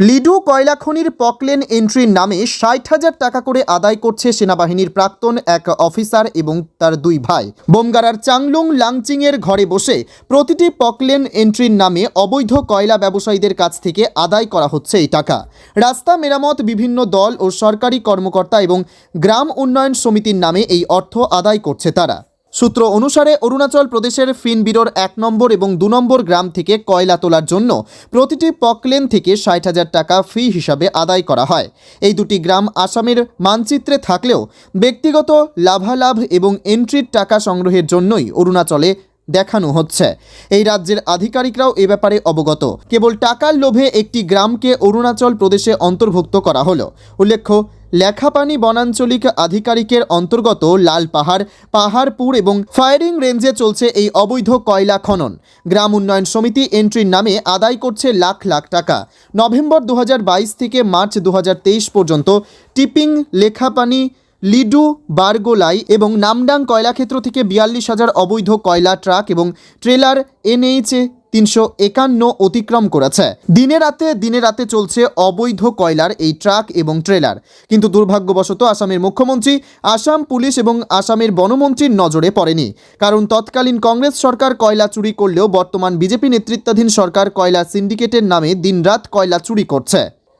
লিডু কয়লা খনির পকলেন এন্ট্রির নামে ষাট হাজার টাকা করে আদায় করছে সেনাবাহিনীর প্রাক্তন এক অফিসার এবং তার দুই ভাই। বোমগারার চাংলুং লাংচিংয়ের ঘরে বসে প্রতিটি পকলেন এন্ট্রির নামে অবৈধ কয়লা ব্যবসায়ীদের কাছ থেকে আদায় করা হচ্ছে এই টাকা। রাস্তা মেরামত বিভিন্ন দল ও সরকারি কর্মকর্তা এবং গ্রাম উন্নয়ন সমিতির নামে এই অর্থ আদায় করছে তারা। সূত্র অনুসারে অরুণাচল প্রদেশের ফিনবিরোর এক নম্বর এবং দু নম্বর গ্রাম থেকে কয়লা তোলার জন্য প্রতিটি পকলেন থেকে ষাট হাজার টাকা ফি হিসাবে আদায় করা হয়। এই দুটি গ্রাম আসামের মানচিত্রে থাকলেও ব্যক্তিগত লাভালাভ এবং এন্ট্রির টাকা সংগ্রহের জন্যই অরুণাচলে দেখানো হচ্ছে। এই রাজ্যের আধিকারিকরাও এ ব্যাপারে অবগত। কেবল টাকার লোভে একটি গ্রামকে অরুণাচল প্রদেশে অন্তর্ভুক্ত করা হলো। উল্লেখ্য, লেখাপানি বনাঞ্চলিক আধিকারিকের অন্তর্গত লাল পাহাড়, পাহাড়পুর এবং ফায়ারিং রেঞ্জে চলছে এই অবৈধ কয়লা খনন। গ্রাম উন্নয়ন সমিতি এন্ট্রির নামে আদায় করছে লাখ লাখ টাকা। নভেম্বর দু হাজার বাইশ থেকে মার্চ দু হাজার তেইশ পর্যন্ত টিপিং, লেখাপানি লিডু, বারগোলাই এবং নামডাং কয়লাক্ষেত্র থেকে বিয়াল্লিশ হাজার অবৈধ কয়লা ট্রাক এবং ট্রেলার এনএইচে তিনশো একান্ন অতিক্রম করেছে। দিনে রাতে দিনে রাতে চলছে অবৈধ কয়লার এই ট্রাক এবং ট্রেলার। কিন্তু দুর্ভাগ্যবশত আসামের মুখ্যমন্ত্রী, আসাম পুলিশ এবং আসামের বনমন্ত্রীর নজরে পড়েনি। কারণ তৎকালীন কংগ্রেস সরকার কয়লা চুরি করলেও বর্তমান বিজেপি নেতৃত্বাধীন সরকার কয়লা সিন্ডিকেটের নামে দিনরাত কয়লা চুরি করছে।